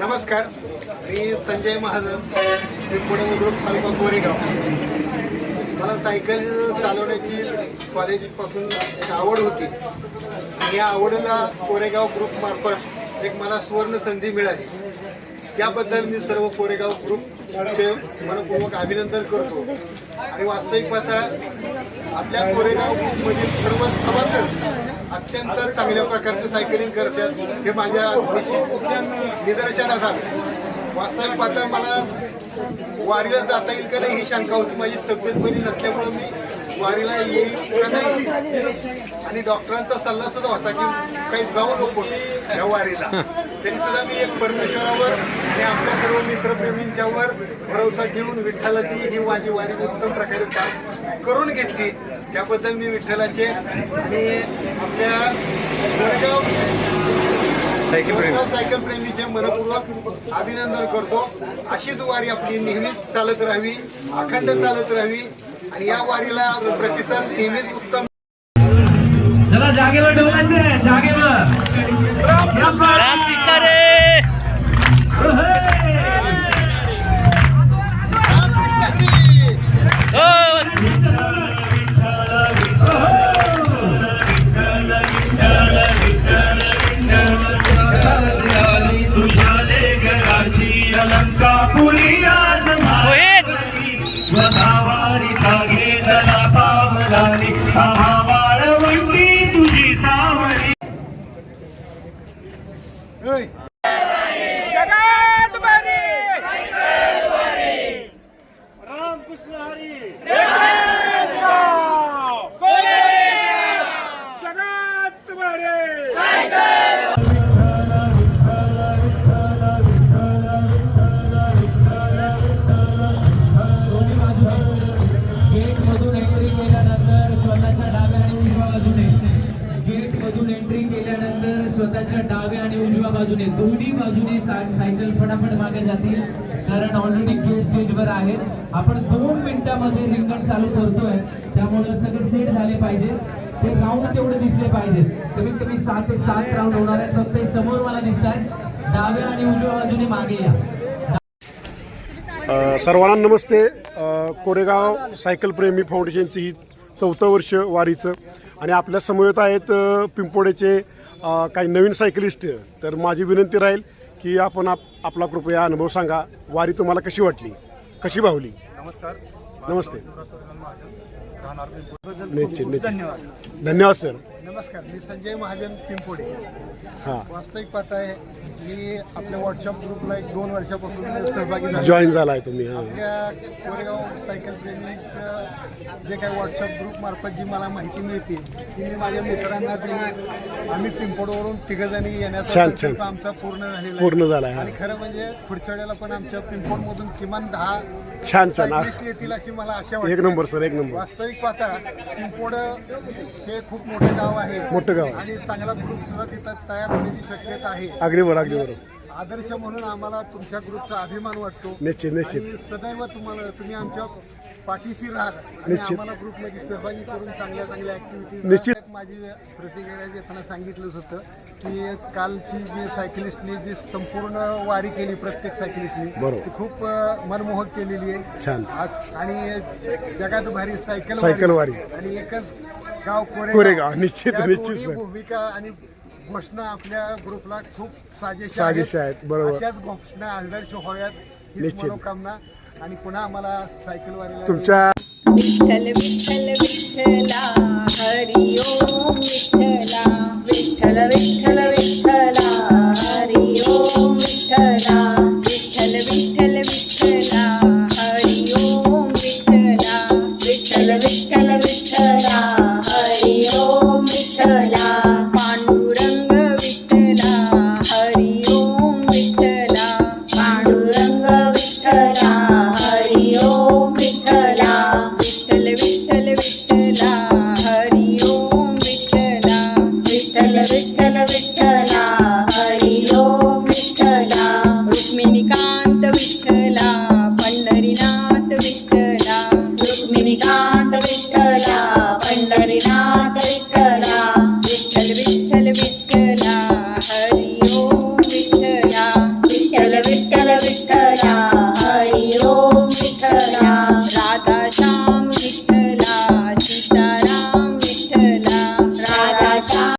नमस्कार. मी संजय महाजन. मी पुणे मुद्रुक तालुका गोरेगाव मला सायकल चालवण्याची कॉलेजपासून आवड होती. या आवडीला कोरेगाव ग्रुपमार्फत एक मला सुवर्ण संधी मिळाली. त्याबद्दल मी सर्व कोरेगाव ग्रुपचे मनपूर्वक अभिनंदन करतो. आणि वास्तविक पाहता आपल्या कोरेगाव ग्रुपमधील सर्व सभासद अत्यंत चांगल्या प्रकारचं सायकलिंग करतात हे माझ्या निश्चित निदर्शनात आलं वास्तविक पाहता मला वारीला जाता येईल का नाही ही शंका होती. माझी तब्येत बरी नसल्यामुळे मी वारीला येईल का नाही आणि डॉक्टरांचा सल्ला सुद्धा होता की काही जाऊ नकोस या वारीला. तरी सुद्धा मी एक परमेश्वरावर आणि आपल्या सर्व मित्रप्रेमींच्यावर भरोसा ठेवून विठ्ठलाची ही माझी वारी उत्तम प्रकारे काम करून घेतली. त्याबद्दल मी विठ्ठलाचे आणि आपल्या वडगाव सायकल प्रेमीचे मनपूर्वक अभिनंदन करतो. अशीच वारी आपली नेहमीच चालत राहावी अखंड चालत राहावी. आणि या वारीला प्रतिसाद नेहमीच उत्तम. चला जागेवर ठेवलायचे जागेवर. पावलानी आम्हा वाळवंटी तुझी सावली केल्यानंतर स्वतःच्या डाव्या आणि उजव्या बाजूने. गेटमधून एंट्री केल्यानंतर स्वतःच्या डाव्या आणि उजव्या बाजूने. दोन्ही बाजूने सायकल फटाफट मागे जातील. कारण ऑलरेडी गेट स्टेजवर आहेत. आपण दोन मिनिटामध्ये रिंगण चालू करतोय. त्यामुळे सगळे सेट झाले पाहिजे ते राऊंड तेवढे दिसले पाहिजेत. कमीत कमी सात ते सात राऊंड होणार आहेत. फक्त समोर मला दिसत आहेत डाव्या आणि उजव्या बाजूने मागे या. सर्वांना नमस्ते. कोरेगाव सायकल प्रेमी फाउंडेशनची ही चौथं वर्ष वारीचं. आणि आपल्या समवेत आहेत पिंपोडेचे काही नवीन सायकलिस्ट. तर माझी विनंती राहील की आपण आप आपला कृपया अनुभव सांगा. वारी तुम्हाला कशी वाटली? कशी भावली? नमस्कार. नमस्ते. निश्चित निश्चित. धन्यवाद. सर नमस्कार मी संजय महाजन पिंपोडे. हां. वास्तविक पाहता आहे मी आपल्या व्हॉट्सअप ग्रुपला एक दोन वर्षापासून सहभागी झालो. जॉईन झाला आहे तुम्ही हां. आपल्या कोरेगाव सायकल प्रेमीचं जे काही व्हॉट्सअप ग्रुप मार्फत जी मला माहिती मिळते ती मी माझ्या मित्रांना दिली. आम्ही पिंपोडवरून तिघजणी येण्याचा छान, छान. आमचा पूर्ण झालेला आहे. पूर्ण झाला आहे, हा. आणि खरं म्हणजे वेळेला पण आमच्या पिंपोडमधून किमान दहा छान छान. आ- cyclist येतील अशी मला आशा एक वाटते. नंबर सर एक नंबर. वास्तविक पाहता पिंपोड हे खूप मोठे गाव आहे मोठं गाव आहे. आणि चांगला ग्रुप सुद्धा तिथं तयार होण्याची शक्यता आहे अगदी बरं अगदी बरोबर आदर्श म्हणून आम्हाला तुमच्या ग्रुपचा अभिमान वाटतो निश्चित निश्चित आणि सदैव तुम्हाला तुम्ही आमच्या पाठीशी राहाल आणि निश्चित. आम्हाला ग्रुपमध्ये सहभागी करून चांगल्या चांगल्या ऍक्टिव्हिटी निश्चित. माझी प्रतिक्रिया देताना सांगितलंच होतं की कालची जी सायकलिस्टनी जी संपूर्ण वारी केली प्रत्येक सायकलिस्टनी बरोबर. ती खूप अं, मनमोहक केलेली आहे छान आज- आणि जगात भारी सायकल सायकल वारी. आणि एकच गाव कोरेगाव. निश्चित, त्या निश्चित, दोन्ही सर. भूमिका आणि घोषणा आपल्या ग्रुपला खूप साजेशा साजेशा आहेत, बरोबर. अशाच घोषणा आदर्श व्हाव्यात ही निश्चित. मनोकामना आणि पुन्हा आम्हाला सायकल वारीला तुमच्या विठ्ठल विठ्ठल विठ्ठला हरि ओम विठ्ठला विठ्ठला